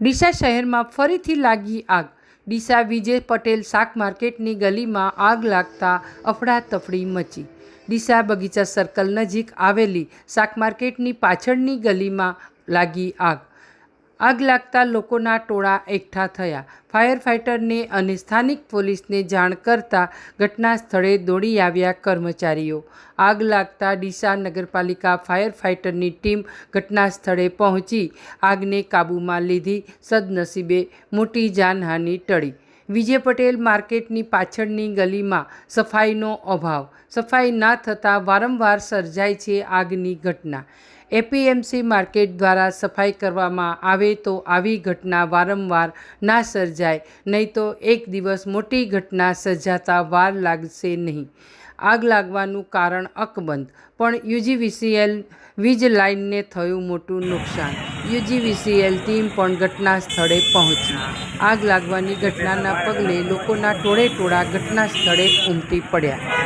ડીસા શહેરમાં ફરીથી લાગી આગ. ડીસા વિજય પટેલ શાક માર્કેટની ગલીમાં આગ લાગતા અફડાતફડી મચી. ડીસા બગીચા સર્કલ નજીક આવેલી શાક માર્કેટની પાછળની ગલીમાં લાગી આગ. આગ લાગતા લોકોના ટોળા એકઠા થયા. ફાયર ફાઇટરને અને સ્થાનિક પોલીસને જાણ કરતા ઘટના સ્થળે દોડી આવ્યા કર્મચારીઓ. આગ લાગતા ડીસા નગરપાલિકા ફાયર ફાઇટરની ટીમ ઘટના સ્થળે પહોંચી. આગને કાબૂમાં લીધી સદનસીબે મોટી જાનહાનિ ટળી. વિજય પટેલ માર્કેટની પાછળની ગલીમાં સફાઈનો અભાવ. સફાઈ ના થતાં વારંવાર સર્જાય છે આગની ઘટના. એપીએમસી માર્કેટ દ્વારા સફાઈ કરવામાં આવે તો આવી ઘટના વારંવાર ના સર્જાય, નહીં તો એક દિવસ મોટી ઘટના સર્જાતા વાર લાગશે નહીં. આગ લાગવાનું કારણ અકબંધ. પણ યુજીવીસીએલ વીજ લાઇનને થયું મોટું નુકસાન. યુજીવીસીએલ ટીમ પણ ઘટના સ્થળે પહોંચી. આગ લાગવાની ઘટનાના પગલે લોકોના ટોળે ટોળા ઘટના સ્થળે ઉમટી પડ્યા.